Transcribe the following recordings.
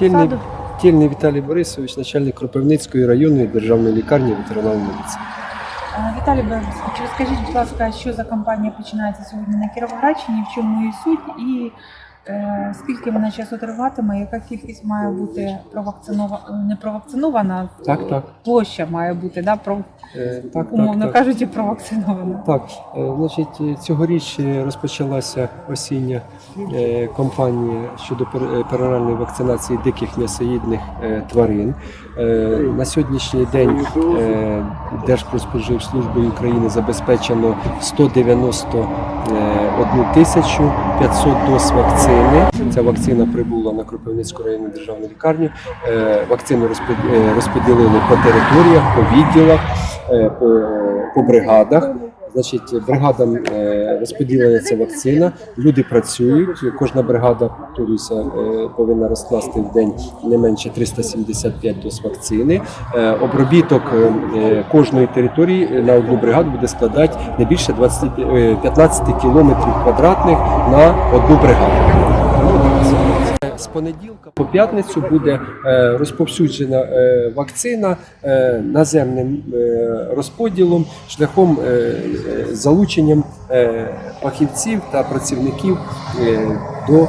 Тільний. Тільний Віталій Борисович, начальник Кропивницької районної державної лікарні ветеринарної медицини. Віталій Борисович, розкажіть, будь ласка, що за кампанія починається сьогодні на Кіровоградщині, в чому її суть і скільки вона часу триватиме, яка кількість має бути провакцинована, не провакцинована, Так, так. площа має бути, да, про, Е, так, умовно так, так. кажучи, провакцинована. Так, е, значить, е, цьогоріч е, розпочалася осіння е, кампанія щодо пер- е, пероральної вакцинації диких м'ясоїдних е, тварин. Е, На сьогоднішній день е, Держпродспоживслужбою України забезпечено 191 тисячу 500 доз вакцини. Ця вакцина прибула на Кропивницьку районну державну лікарню. Е, Вакцину е, розподілили по територіях, по відділах, е, по бригадах. Значить, бригадам е, розподілена ця вакцина. Люди працюють. Кожна бригада повторюся, е, повинна розкласти в день не менше 375 доз вакцини. Е, Обробіток кожної території на одну бригаду буде складати не більше 20, е, 15 кілометрів квадратних на одну бригаду. З понеділка по п'ятницю буде е, розповсюджена е, вакцина е, наземним розподілом шляхом залученням фахівців та працівників до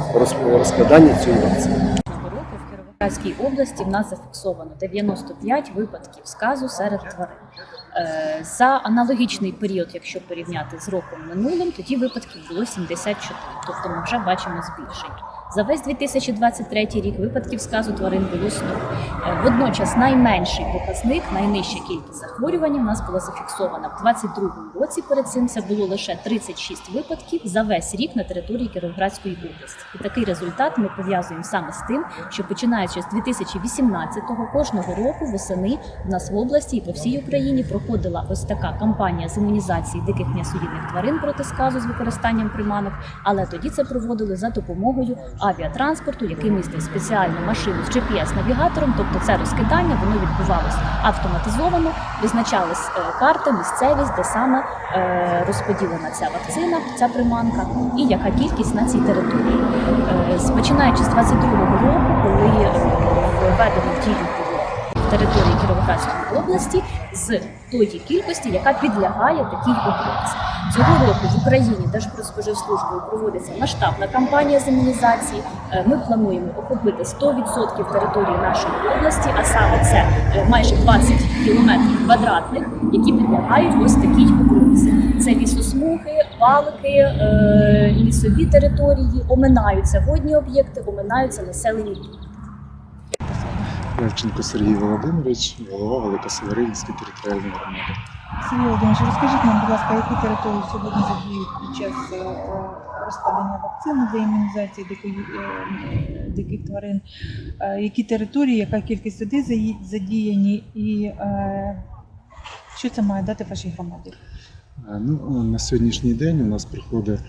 розкладання цієї вакцини. В Кіровоградській області в нас зафіксовано 95 випадків сказу серед тварин. За аналогічний період, якщо порівняти з роком минулим, тоді випадків було 74, тобто ми вже бачимо збільшення. За весь 2023 рік випадків сказу тварин було 100. Е, Водночас найменший показник, найнижча кількість захворювань у нас була зафіксована в 2022 році. Перед цим це було лише 36 випадків за весь рік на території Кіровоградської області. І такий результат ми пов'язуємо саме з тим, що починаючи з 2018-го кожного року восени в нас в області і по всій Україні проходила ось така кампанія з імунізації диких м'ясоїдних тварин проти сказу з використанням приманок. Але тоді це проводили за допомогою авіатранспорту, який містив спеціальну машину з GPS-навігатором. Тобто це розкидання воно відбувалося автоматизовано, визначалась е, карта, місцевість, де саме е, розподілена ця вакцина, ця приманка, і яка кількість на цій території. Е, Починаючи з 22-го року, коли введено в дію території Кіровоградської області з тої кількості, яка підлягає такій обробці. Цього року в Україні Держпродспоживслужбою проводиться масштабна кампанія з імунізації. Е, Ми плануємо охопити 100% території нашої області, а саме це е, майже 20 кілометрів квадратних, які підлягають ось такій обробці. Це лісосмуги, валки, е, лісові території, оминаються водні об'єкти, оминаються населені. Левченко Сергій Володимирович, голова Великосеверинської територіальної громади. Сергій Володимирович, розкажіть нам, будь ласка, які території сьогодні задіють під час е, розкладання вакцини для імунізації е, диких тварин? Е, Які території, яка кількість людей задіяні і що це має дати вашій громаді? Е, Ну, на сьогоднішній день у нас проходить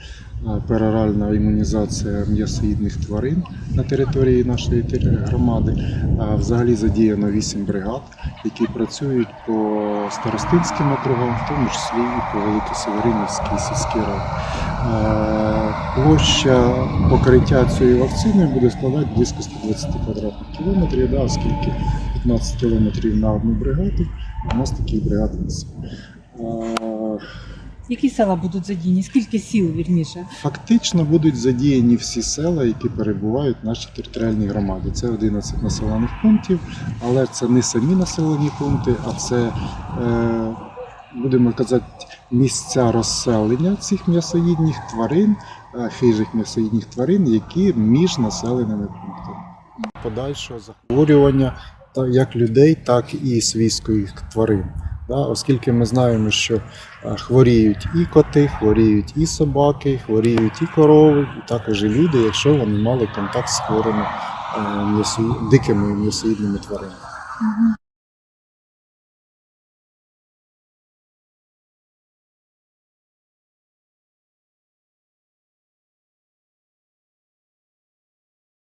е, пероральна імунізація м'ясоїдних тварин на території нашої громади. Е, Взагалі задіяно 8 бригад, які працюють по старостинським округам, в тому числі і по Великосеверинівській сільській раді. Е, Площа покриття цією вакциною буде складати близько 120 квадратних кілометрів, да, оскільки 15 кілометрів на одну бригаду, у нас таких бригад 8. Які села будуть задіяні? Скільки сіл вірніше? Фактично будуть задіяні всі села, які перебувають в нашій територіальній громаді. Це 11 населених пунктів, але це не самі населені пункти, а це, е, будемо казати, місця розселення цих м'ясоїдних тварин, е, хижих м'ясоїдних тварин, які між населеними пунктами. Подальшого захворювання як людей, так і свійських тварин. Оскільки ми знаємо, що е, хворіють і коти, хворіють і собаки, хворіють і корови, і також і люди, якщо вони мали контакт з хворими е, дикими м'ясоїдними тваринами.